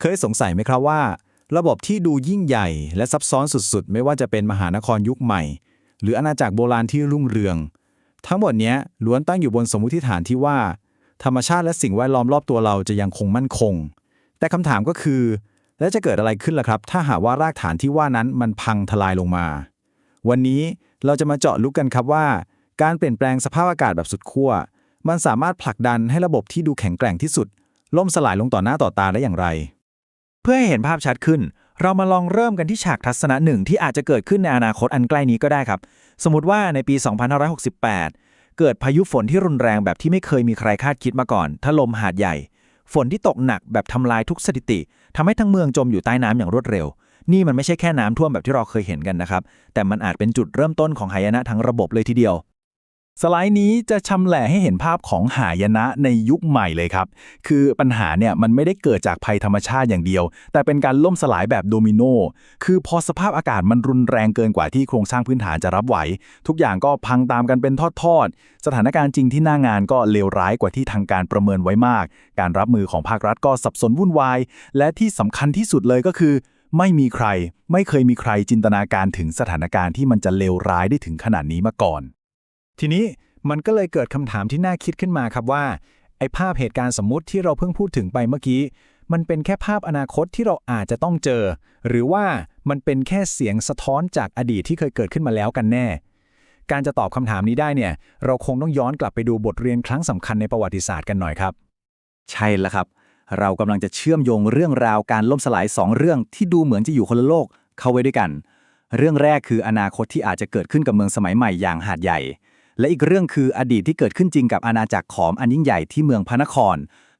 เคยสงสัยไหมครับว่า ระบบที่ดูยิ่งใหญ่และซับซ้อนสุดๆ ไม่ว่าจะเป็นมหานครยุคใหม่ หรืออาณาจักรโบราณที่รุ่งเรือง ทั้งหมดนี้ล้วนตั้งอยู่บนสมมุติฐานที่ว่า ธรรมชาติและสิ่งแวดล้อมรอบตัวเราจะยังคงมั่นคง แต่คำถามก็คือ แล้วจะเกิดอะไรขึ้นล่ะครับ ถ้าหากว่ารากฐานที่ว่านั้นมันพังทลายลงมา วันนี้เราจะมาเจาะลึกกันครับว่า การเปลี่ยนแปลงสภาพอากาศแบบสุดขั้วมันสามารถผลักดันให้ระบบที่ดูแข็งแกร่งที่สุด ล่มสลายลงต่อหน้าต่อตาได้อย่างไร พื่อให้เห็นภาพชัดขึ้น เรามาลองเริ่มกันที่ฉากทัศนะหนึ่งที่อาจจะเกิดขึ้นในอนาคตอันใกล้นี้ก็ได้ครับ สมมติว่าในปี 2568 เกิดพายุฝนที่รุนแรงแบบที่ไม่เคยมีใครคาดคิดมาก่อนถล่มหาดใหญ่ ฝนที่ตกหนักแบบทำลายทุกสถิติ ทำให้ทั้งเมืองจมอยู่ใต้น้ำอย่างรวดเร็ว นี่มันไม่ใช่แค่น้ำท่วมแบบที่เราเคยเห็นกันนะครับ แต่มันอาจเป็นจุดเริ่มต้นของหายนะทั้งระบบเลยทีเดียว สไลด์นี้จะชำแหละให้เห็นภาพของหายนะในยุคใหม่เลยครับ คือปัญหาเนี่ยมันไม่ได้เกิดจากภัยธรรมชาติอย่างเดียว แต่เป็นการล่มสลายแบบโดมิโน คือพอสภาพอากาศมันรุนแรงเกินกว่าที่โครงสร้างพื้นฐานจะรับไหว ทุกอย่างก็พังตามกันเป็นทอดๆ สถานการณ์จริงที่หน้างานก็เลวร้ายกว่าที่ทางการประเมินไว้มาก การรับมือของภาครัฐก็สับสนวุ่นวาย และที่สำคัญที่สุดเลยก็คือไม่มีใคร ไม่เคยมีใครจินตนาการถึงสถานการณ์ที่มันจะเลวร้ายได้ถึงขนาดนี้มาก่อน ทีนี้มันก็เลยเกิดคำถามที่น่าคิดขึ้นมาครับว่า ไอ้ภาพเหตุการณ์สมมุติที่เราเพิ่งพูดถึงไปเมื่อกี้ มันเป็นแค่ภาพอนาคตที่เราอาจจะต้องเจอ หรือว่ามันเป็นแค่เสียงสะท้อนจากอดีตที่เคยเกิดขึ้นมาแล้วกันแน่ การจะตอบคำถามนี้ได้เนี่ย เราคงต้องย้อนกลับไปดูบทเรียนครั้งสำคัญในประวัติศาสตร์กันหน่อยครับ ใช่แล้วครับ เรากำลังจะเชื่อมโยงเรื่องราวการล่มสลาย 2 เรื่องที่ดูเหมือนจะอยู่คนละโลกเข้าไว้ด้วยกัน เรื่องแรกคืออนาคตที่อาจจะเกิดขึ้นกับเมืองสมัยใหม่อย่างหาดใหญ่ และอีกเรื่องคืออดีตที่เกิดขึ้นจริงกับอาณาจักรขอมอันยิ่งใหญ่ที่เมืองพระนคร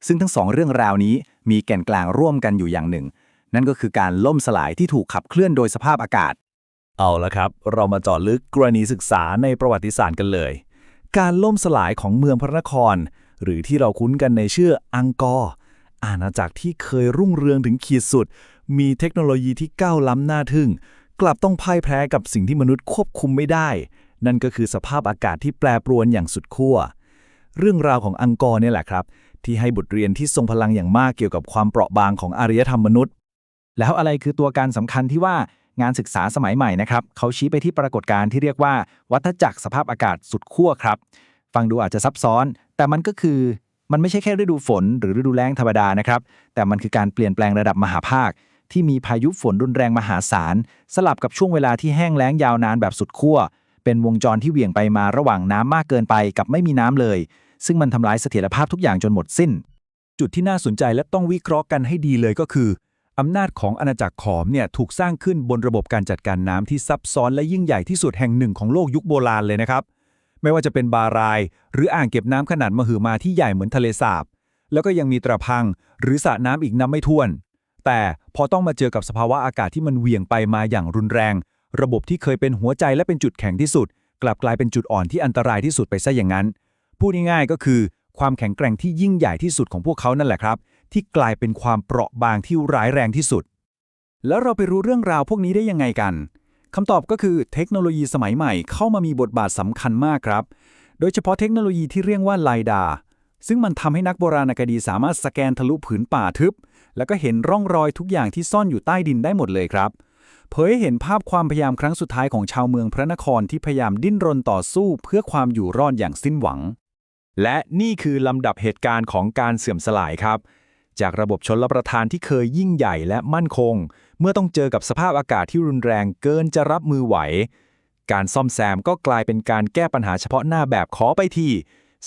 ซึ่งทั้งสองเรื่องราวนี้มีแก่นกลางร่วมกันอยู่อย่างหนึ่ง นั่นก็คือการล่มสลายที่ถูกขับเคลื่อนโดยสภาพอากาศ เอาละครับ เรามาเจาะลึกกรณีศึกษาในประวัติศาสตร์กันเลย การล่มสลายของเมืองพระนคร หรือที่เราคุ้นกันในชื่ออังกอร์อาณาจักรที่เคยรุ่งเรืองถึงขีดสุด มีเทคโนโลยีที่ก้าวล้ำหน่าทึ่ง กลับต้องพ่ายแพ้กับสิ่งที่มนุษย์ควบคุมไม่ได้ นั่นก็คือสภาพอากาศที่แปรปรวนอย่างสุดขั้ว เรื่องราวของอังกอร์เนี่ยแหละครับ ที่ให้บทเรียนที่ทรงพลังอย่างมากเกี่ยวกับความเปราะบางของอารยธรรมมนุษย์ แล้วอะไรคือตัวการสำคัญที่ว่างานศึกษาสมัยใหม่นะครับเขาชี้ไปที่ปรากฏการณ์ที่เรียกว่า วัฏจักรสภาพอากาศสุดขั้วครับ ฟังดูอาจจะซับซ้อน แต่มันก็คือมันไม่ใช่แค่ฤดูฝน หรือฤดูแล้งธรรมดานะครับ แต่มันคือการเปลี่ยนแปลงระดับมหาภาค ที่มีพายุฝนรุนแรงมหาศาล สลับกับช่วงเวลาที่แห้งแล้งยาวนานแบบสุดขั้ว เป็นวงจรที่เหวี่ยงไปมาระหว่างน้ำมากเกินไปกับไม่มีน้ำเลย ซึ่งมันทำลายเสถียรภาพทุกอย่างจนหมดสิ้น จุดที่น่าสนใจและต้องวิเคราะห์กันให้ดีเลยก็คืออำนาจของอาณาจักรขอมเนี่ยถูกสร้างขึ้นบนระบบการจัดการน้ำที่ซับซ้อนและยิ่งใหญ่ที่สุดแห่งหนึ่งของโลกยุคโบราณเลยนะครับ ไม่ว่าจะเป็นบาราย หรืออ่างเก็บน้ำขนาดมหึมาที่ใหญ่เหมือนทะเลสาบ แล้วก็ยังมีตระพัง หรือสระน้ำอีกนับไม่ถ้วน แต่พอต้องมาเจอกับสภาวะอากาศที่มันเหวี่ยงไปมาอย่างรุนแรง ระบบที่เคยเป็นหัวใจและเป็นจุดแข็งที่สุด กลับกลายเป็นจุดอ่อนที่อันตรายที่สุดไปซะอย่างนั้น พูดง่ายๆก็คือ ความแข็งแกร่งที่ยิ่งใหญ่ที่สุดของพวกเขานั่นแหละครับ ที่กลายเป็นความเปราะบางที่ร้ายแรงที่สุด แล้วเราไปรู้เรื่องราวพวกนี้ได้ยังไงกันคำตอบก็คือเทคโนโลยีสมัยใหม่เข้ามามีบทบาทสำคัญมากครับ โดยเฉพาะเทคโนโลยีที่เรียกว่าไลดาซึ่งมันทำให้นักโบราณคดีสามารถสแกนทะลุผืนป่าทึบ แล้วก็เห็นร่องรอยทุกอย่างที่ซ่อนอยู่ใต้ดินได้หมดเลยครับ เผยเห็นภาพความพยายามครั้งสุดท้ายของชาวเมืองพระนครที่พยายามดิ้นรนต่อสู้เพื่อความอยู่รอดอย่างสิ้นหวัง และนี่คือลำดับเหตุการณ์ของการเสื่อมสลายครับ จากระบบชนรประทานที่เคยยิ่งใหญ่และมั่นคง เมื่อต้องเจอกับสภาพอากาศที่รุนแรงเกินจะรับมือไหว การซ่อมแซมก็กลายเป็นการแก้ปัญหาเฉพาะหน้าแบบขอไปที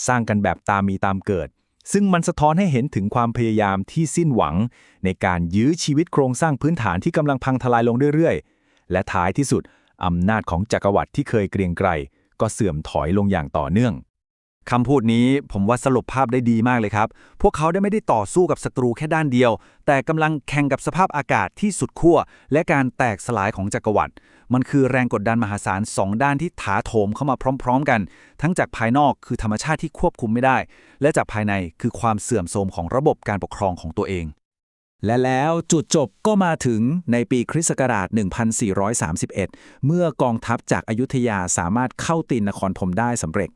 สร้างกันแบบตามมีตามเกิด ซึ่งมันสะท้อนให้เห็นถึงความพยายามที่สิ้นหวัง ในการยื้อชีวิตโครงสร้างพื้นฐานที่กำลังพังทลายลงเรื่อยๆ และท้ายที่สุดอำนาจของจักรวรรดิที่เคยเกรียงไกรก็เสื่อมถอยลงอย่างต่อเนื่อง คำพูดนี้ผมว่าสรุปภาพได้ดีมากเลยครับ พวกเขาได้ไม่ได้ต่อสู้กับศัตรูแค่ด้านเดียว แต่กำลังแข่งกับสภาพอากาศที่สุดขั้วและการแตกสลายของจักรวรรดิ มันคือแรงกดดันมหาศาลสองด้านที่ถาโถมเข้ามาพร้อม ๆ กัน ทั้งจากภายนอกคือธรรมชาติที่ควบคุมไม่ได้ และจากภายในคือความเสื่อมโทรมของระบบการปกครองของตัวเอง และแล้วจุดจบก็มาถึงในปีคริสต์ศักราช 1431 เมื่อกองทัพจากอายุทยาสามารถเข้าตีนนครธมได้สำเร็จ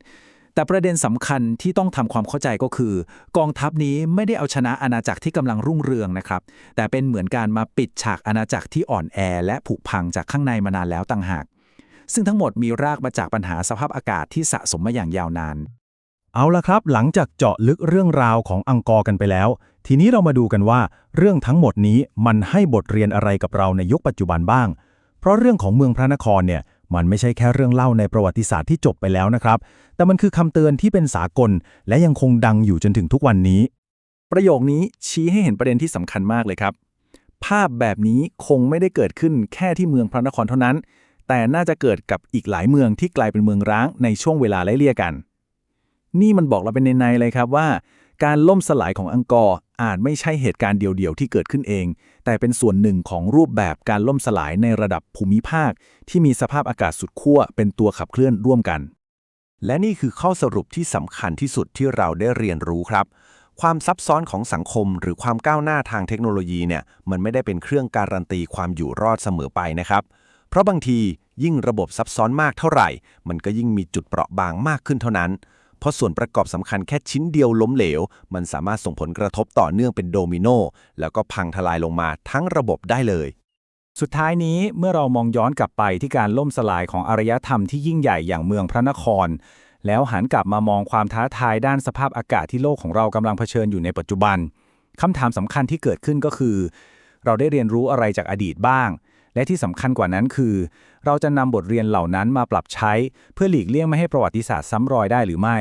แต่ประเด็นสำคัญที่ต้องทำความเข้าใจก็คือ กองทัพนี้ไม่ได้เอาชนะอาณาจักรที่กำลังรุ่งเรืองนะครับ แต่เป็นเหมือนการมาปิดฉากอาณาจักรที่อ่อนแอ และผุพังจากข้างในมานานแล้วต่างหาก ซึ่งทั้งหมดมีรากมาจากปัญหาสภาพอากาศที่สะสมมาอย่างยาวนาน เอาละครับ หลังจากเจาะลึกเรื่องราวของอังกอร์กันไปแล้ว ทีนี้เรามาดูกันว่า เรื่องทั้งหมดนี้มันให้บทเรียนอะไรกับเราในยุคปัจจุบันบ้าง เพราะเรื่องของเมืองพระนครเนี่ย มันไม่ใช่แค่เรื่องเล่าในประวัติศาสตร์ที่จบไปแล้วนะครับ แต่มันคือคำเตือนที่เป็นสากล และยังคงดังอยู่จนถึงทุกวันนี้ ประโยคนี้ชี้ให้เห็นประเด็นที่สำคัญมากเลยครับ ภาพแบบนี้คงไม่ได้เกิดขึ้นแค่ที่เมืองพระนครเท่านั้น แต่น่าจะเกิดกับอีกหลายเมืองที่กลายเป็นเมืองร้างในช่วงเวลาไล่เลี่ยกัน นี่มันบอกเราเป็นในๆเลยครับว่า การล่มสลายของอังกอร์ อาจไม่ใช่เหตุการณ์เดียวๆที่เกิดขึ้นเอง แต่เป็นส่วนหนึ่งของรูปแบบการล่มสลายในระดับภูมิภาค ที่มีสภาพอากาศสุดขั้วเป็นตัวขับเคลื่อนร่วมกัน และนี่คือข้อสรุปที่สำคัญที่สุดที่เราได้เรียนรู้ครับ ความซับซ้อนของสังคม หรือความก้าวหน้าทางเทคโนโลยีเนี่ยมันไม่ได้เป็นเครื่องการันตีความอยู่รอดเสมอไปนะครับ เพราะบางทียิ่งระบบซับซ้อนมากเท่าไหร่ มันก็ยิ่งมีจุดเปราะบางมากขึ้นเท่านั้น เพราะส่วนประกอบสำคัญแค่ชิ้นเดียวล้มเหลว มันสามารถส่งผลกระทบต่อเนื่องเป็นโดมิโนแล้วก็พังทลายลงมาทั้งระบบได้เลย สุดท้ายนี้เมื่อเรามองย้อนกลับไปที่การล่มสลายของอารยธรรมที่ยิ่งใหญ่อย่างเมืองพระนคร แล้วหันกลับมามองความท้าทายด้านสภาพอากาศที่โลกของเรากำลังเผชิญอยู่ในปัจจุบันคำถามสำคัญที่เกิดขึ้นก็คือ เราได้เรียนรู้อะไรจากอดีตบ้าง และที่สำคัญกว่านั้นคือ เราจะนำบทเรียนเหล่านั้นมาปรับใช้ เพื่อหลีกเลี่ยงไม่ให้ประวัติศาสตร์ซ้ำรอยได้หรือไม่